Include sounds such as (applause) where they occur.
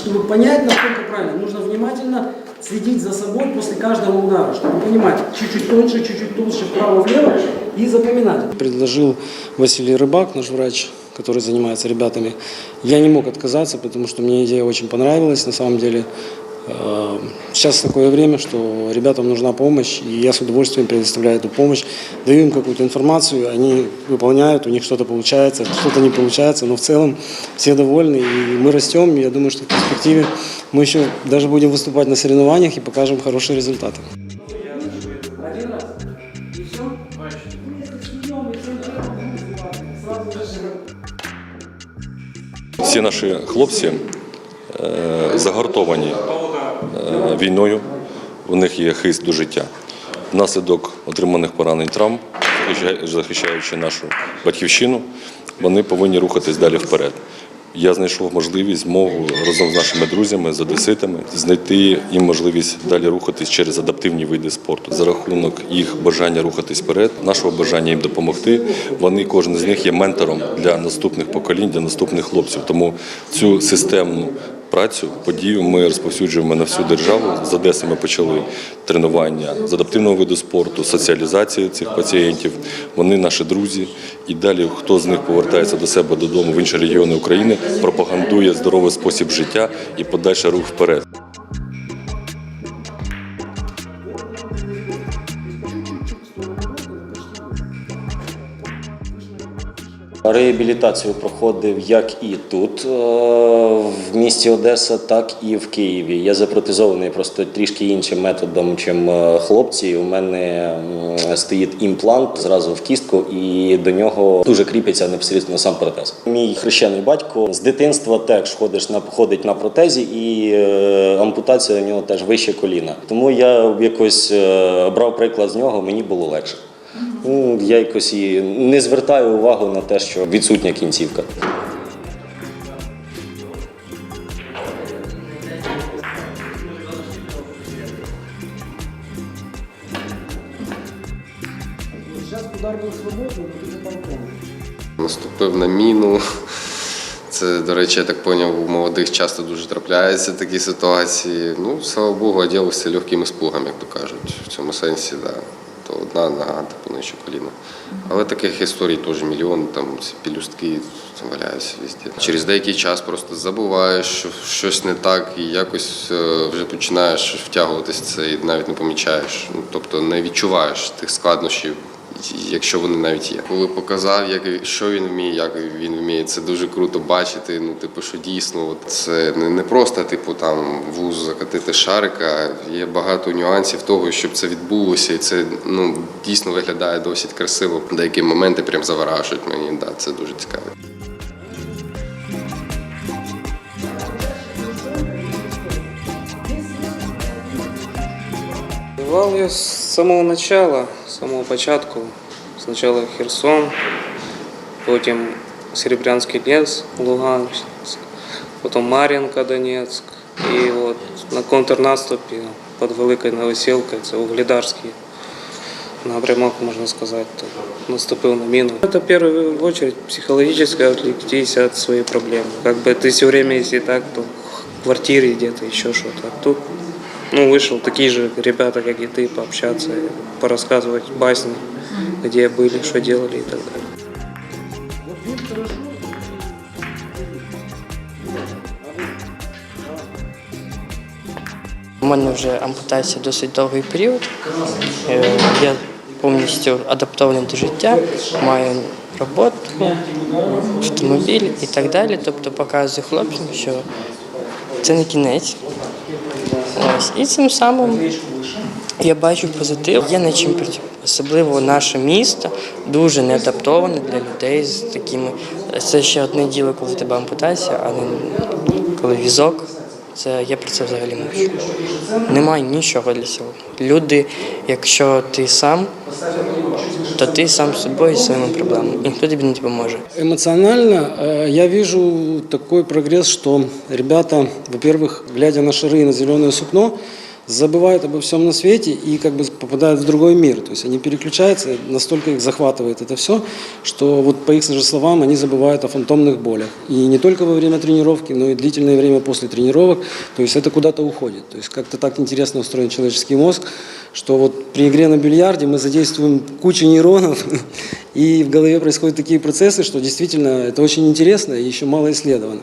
Чтобы понять, насколько правильно, нужно внимательно следить за собой после каждого удара, чтобы понимать, чуть-чуть тоньше, чуть-чуть толще, вправо-влево и запоминать. Предложил Василий Рыбак, наш врач, который занимается ребятами. Я не мог отказаться, потому что мне идея очень понравилась. На самом деле, сейчас такое время, что ребятам нужна помощь, и я с удовольствием предоставляю эту помощь. Даю им какую-то информацию, они выполняют, у них что-то получается, что-то не получается, но в целом все довольны, и мы растем. И я думаю, что в перспективе мы еще даже будем выступать на соревнованиях и покажем хорошие результаты. Один раз. И все? Всі наші хлопці е, Загартовані е, війною, у них є хист до життя. Внаслідок отриманих поранень травм, захищаючи нашу батьківщину, вони повинні рухатись далі вперед. Я знайшов можливість змогу разом з нашими друзями, з одеситами, знайти їм можливість далі рухатись через адаптивні види спорту за рахунок їх бажання рухатись вперед, нашого бажання їм допомогти. Вони кожен з них є ментором для наступних поколінь, для наступних хлопців. Тому цю системну працю, подію ми розповсюджуємо на всю державу. З Одеси ми почали тренування з адаптивного виду спорту, соціалізацію цих пацієнтів. Вони наші друзі. І далі, хто з них повертається до себе додому в інші регіони України, пропагандує здоровий спосіб життя і подальший рух вперед. Реабілітацію проходив як і тут, е, в місті Одеса, так і в Києві. Я запротезований просто трішки іншим методом, чим е, хлопці. У мене стоїть імплант зразу в кістку, і до нього дуже кріпиться непосередньо сам протез. Мій хрещений батько з дитинства теж ходиш на ходить на протезі, і е, ампутація у нього теж вище коліна. Тому я якось брав приклад з нього, мені було легше. Ну, я якось і не звертаю увагу на те, що відсутня кінцівка. Сейчас удар был свободный, но ты попал в кому. Наступив на міну. Це, до речі, я так зрозумів, у молодих часто дуже трапляються такі ситуації. Ну, слава Богу, одягався легким іспугом, як то кажуть. В цьому сенсі, да. То одна нога, типу ще коліна. Але таких історій теж мільйон, там пілюстки валяються везде. Через деякий час просто забуваєш, що щось не так, і якось е, вже починаєш втягуватися це і навіть не помічаєш. Ну, тобто не відчуваєш тих складнощів якщо вони навіть є. Коли показав, як що він вміє, як він вміє, це дуже круто бачити. Ну, типу, що дійсно, от це не, просто типу там вуз закатити шарика. Є багато нюансів того, щоб це відбулося, і це ну дійсно виглядає досить красиво. Деякі моменти прям заворажують мені. Да, це дуже цікаво. Воевал я с самого начала, с самого початку. Сначала Херсон, потім Серебрянский лес, Луганск, потом Мар'їнка, Донецьк. І от на контрнаступі під Великою Новоселкою, це Угледарський напрямок, можна сказати, то наступив на міну. Это в первую очередь психологически отвлечься от своей проблемы. Как бы ты все время, если так, то в квартире где-то еще что-то. А тут ну, вышел такие же ребята, как и ты, пообщаться, порассказывать басни, где были, что делали и так далее. У мене вже ампутація досить довгий період. Е, Я повністю адаптований до життя, маю роботу, автомобіль і так далі. Тобто показую хлопцям, що це не кінець. Ось. І цим самим я бачу позитив. Є над чим працювати. Особливо наше місто дуже не адаптоване для людей з такими. Це ще одне діло, коли тебе ампутація, а не коли візок. Це я про це взагалі мовчу. Немає нічого для цього. Люди, якщо ти сам, то ти сам з собою і зі своїми проблемами. І ніхто тобі не допоможе. Эмоционально э, я вижу такой прогресс, что ребята, во-первых, глядя на шары и на зеленое сукно, забывают обо всем на свете и как бы попадают в другой мир. То есть они переключаются, настолько их захватывает это все, что вот по их же словам они забывают о фантомных болях. И не только во время тренировки, но и длительное время после тренировок. То есть это куда-то уходит. То есть как-то так интересно устроен человеческий мозг, что вот при игре на бильярде мы задействуем кучу нейронов, (laughs) и в голове происходят такие процессы, что действительно это очень интересно и еще мало исследовано.